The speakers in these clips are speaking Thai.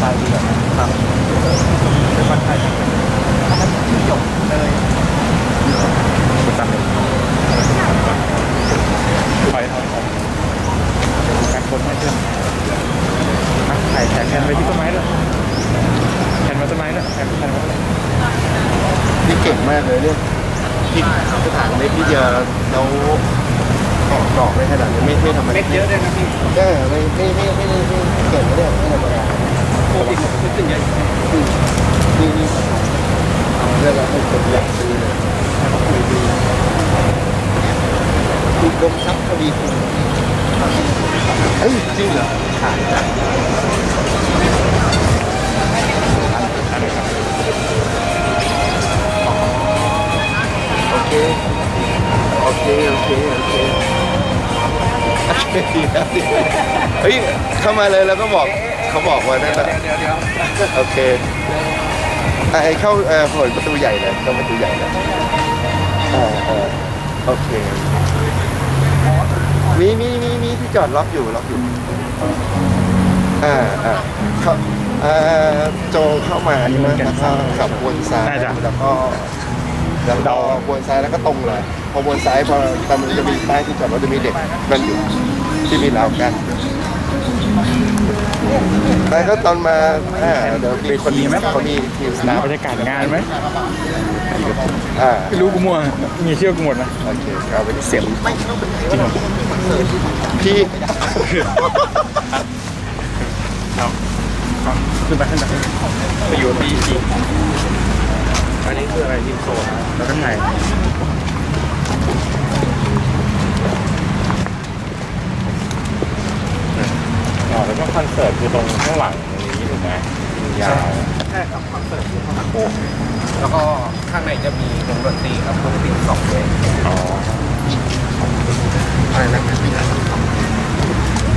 ไตล์ดีแบบนั้นครับเป็นคนไทยอันนั้นที่หยกเลยคุณตามเลยถอยถอยถอยการคนให้เพื่อนถ่ายแทนแทนไปที่ต้นไม้ด้วยแทนมาต้นไม้ด้วยแทนแทนมานี่เก่งมากเลยเรื่องที่กระถางเล็กนิดเดียวแล้วออกดอกได้ขนาดนี้ไม่ไม่ธรรมดาเม็ดเยอะด้วยนะพี่เออไม่ไม่ไม่ไม่ไม่ไม่ไม่เก่งเนี่ยไม่ธรรมดา ดีเลยอุดมทรัพย์ทวีคูณเฮ้ยจริงเหรอขายจ้ะโอเค โอเค โอเค โอเคดีดีเฮ้ยเข้ามาเลยแล้วก็บอก เขาบอกว่านั่นแหละเดี๋ยวเดี๋ยวโอเคอะไอ้เข้าเอ่อเปิดประตูใหญ่เลยเข้าประตูใหญ่เลยอ่าอ่าโอเคมีมีมีมีที่จอดล็อกอยู่ล็อกอยู่ อ่าอ่าเขาเอ่อโจเข้ามาใช่ไหมแล้วก็ขับวนซ้ายแล้วก็แล้วก็วนซ้ายแล้วก็ตรงเลย พอวนซ้ายพอตอนมันจะมีป้ายที่จอดรถจะมีเด็กนั่นอยู่ที่มีราวกัน แล้วก็ตอนมาอ่าเดี๋ยวมีคนนี้เขามีทีมสตาฟบรรยากาศงานไหมอ่าไม่รู้กูมั่วมีเชื่อกูหมดนะโอเคเอาไปที่เสียงจริงเหรอพี่ครับครับขึ้นไปขึ้นไปไปอยู่ที่จีอันนี้คืออะไรยิงโซนแล้วก็ไง คอนเสิร์ตคือตรงข้างหลังนี้ถูกไหมยาวใช่ครับคอนเสิร์ตที่สนามโป่งแล้วก็ข้างในจะมีวงดนตรีครับวงดนตรีสองเวทอ๋ออะไรนะ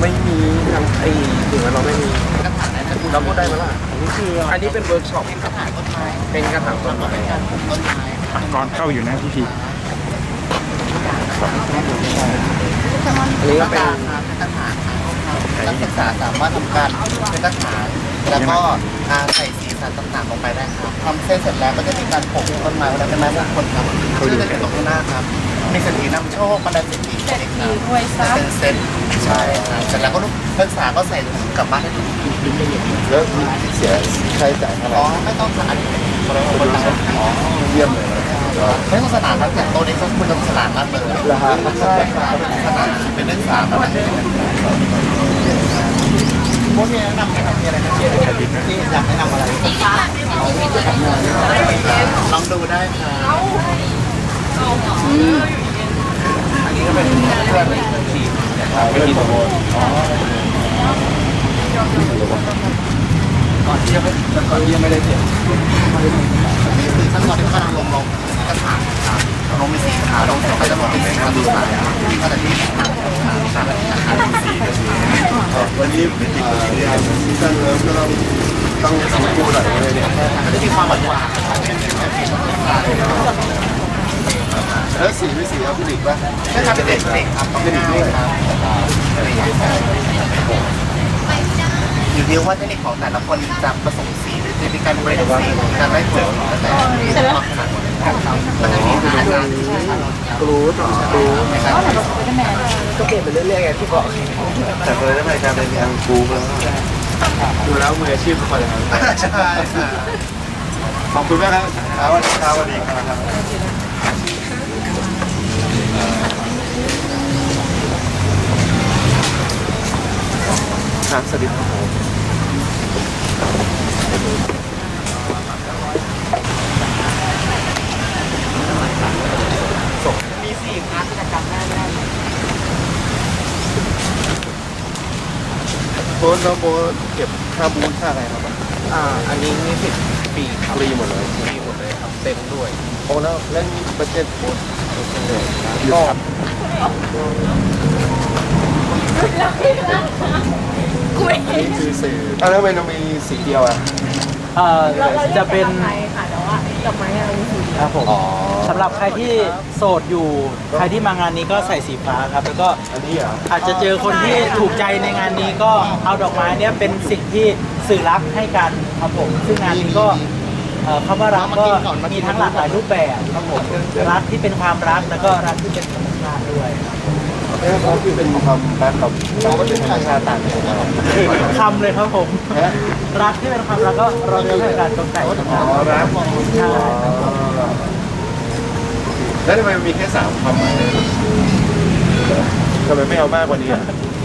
ไม่มีทางไอ้ถึงว่าเราไม่มีเราพูดได้ไหมล่ะอันนี้คืออันนี้เป็นเวิร์กช็อปกระถางต้นไม้เป็นกระถางต้นไม้อะก่อนเข้าอยู่นะพี่พีอันนี้ก็เป็น นักศึกษาสามารถทำการเป็นกระถางแล้วก็อ่าใส่สีสันต่างๆลงไปได้ครับทำเส้นเสร็จแล้วก็จะมีการปลูกต้นไม้ไว้แล้วเป็นไม้มงคลครับชื่อจะอยู่ตรงข้างหน้าครับ มีเศรษฐีนำโชคบันไดเศรษฐีเศรษเด็กฐีครับรวยทรัพเป็ย์นเซตใช่ครับเสร็จแล้วก็ลูกนักศึกษาก็ใส่ถุงกลับบ้านได้เลยแล้วมีเสียค่าใช้จ่ายเท่าไหร่อ๋อไม่ต้องค่ะอันนี้เป็นคนละคนละอ๋อเยี่ยมเลยไม่ต้องสนานครับแต่โต๊ะนี้ก็คุณจะสนานมากเลยเหรอฮะใช่ครับสนานเป็นนักศึกษาครับพ มีแนะนำไหมครับมีอะไรนะที่อยากแนะนำอะไรลองดูได้ครับอันนี้ก็เป็นเพื่อนเป็นทีมไม่กินโมก่อนที่จะก่อนที่ยังไม่ได้เจ็บนี่คือขั้นตอนที่กำลังลงลงกระถาง ขาวลงเสร็จก็จะลงเป็นสีขาวดูสายก็จะที่ทางทางทางทางสีก็คือวันนี้ซีซั่นเลิฟก็ต้องต้องสมบูรณ์หน่อยเลยเนี่ยก็จะมีความหวานหวานแล้วสีไม่สีอะคริลิกป่ะใช่ครับเป็นเด็กเด็กครับเป็นเด็กด้วยครับอยู่ที่ว่าเทคนิคของแต่ละคนจะผสมสีหรือจะมีการเบรกสีการไล่ผลแล้วแต่ความ ถนัดครับมันจะมีอาจารย์กรูดต่อกรูดก็เปลี่ยนไปเรื่อยๆไงที่บอกแต่เลยได้ไหมการเป็นอังกูแล้วดูแล้วมืออาชีพทุกคนเลยครับใช่ขอบคุณมากครับครับวันนี้ครับวันนี้ครับครับสวัสดีครับผม มีสี่พาร์ทกิจกรรมหน้าแน่น โบนเราโบนเก็บค่าบูธค่าอะไรครับอ่า อันนี้นี่สิบปีครับฟรีหมดเลยฟรีหมดเลยครับ เต็มด้วย โอ้แล้วเล่นบัตเจ็ตบูธก็นี่คือสีอะแล้วทำไมเรามีสีเดียวอะ เอ่อจะเป็นไทยค่ะแต่ว่า ดอกไม้อะไรสีครับผมอ๋อ สำหรับใครที่โสดอยู่ ใครที่มางานนี้ก็ใส่สีฟ้าครับ แล้วก็อันนี้เหรออาจจะเจอคนที่ถูกใจในงานนี้ก็เอาดอกไม้เนี้ยเป็นสิ่งที่สื่อรักให้กันครับผม ซึ่งงานนี้ก็เอ่อคำว่ารักก็มีทั้งหลากหลายรูปแบบครับผมรักที่เป็นความรักแล้วก็รักที่เป็นธรรมชาติด้วย เอ้ยเขาคือเป็นความรักกับเราก็เป็นธรรมชาติต่างกันนะครับคำเลยครับผมฮะรักที่เป็นความรักก็เราจะให้การตกแต่งครับอ๋อรักใช่แล้วทำไมมันมีแค่สามคำอะทำไมไม่เอามากกว่านี้อะ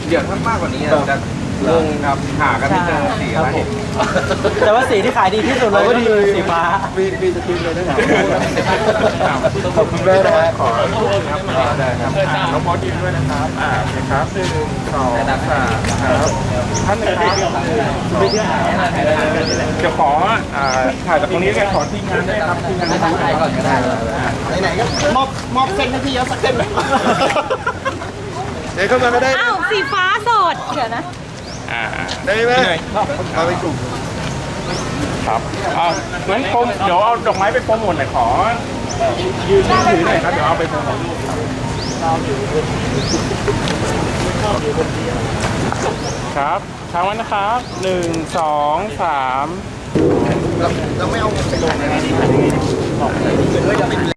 เดี๋ยวถ้ามากกว่านี้จะ งงครับหากันไม่เจอสีคอะรับไรผมแต่ว่าสีที่ขายดีที่สุดเลยก็คือสีฟ้า มีมีสกินเลยนะขอบคุณแม่นะฮะขอได้ครับน้องบอสยืนด้วยนะครับอ่าโอเคครับหนึ่งสองสามครับท่านหนึ่งครับเดี๋ยวขออ่าถ่ายจากตรงนี้กันขอทีมงานด้วยครับทีมงานถ่ายก่อนก็ได้ไหนๆก็มอบมอบเส้นให้พี่เยอะสักเส้นเลยเดี๋ยวเข้ามาก็ได้อ้าวสีฟ้าโสดเดี๋ยวนะ อ่าได้ไหมมาเป็นกลุ่มครับอ่างั้นโปรเดี๋ยวเอาดอกไม้ไปโปรโมทหน่อยขอยืนถือหน่อยครับเดี๋ยวเอาไปโปรโมทครับทางว้นนะครับหนึ่งสองสามเราไม่เอาไปลงเลย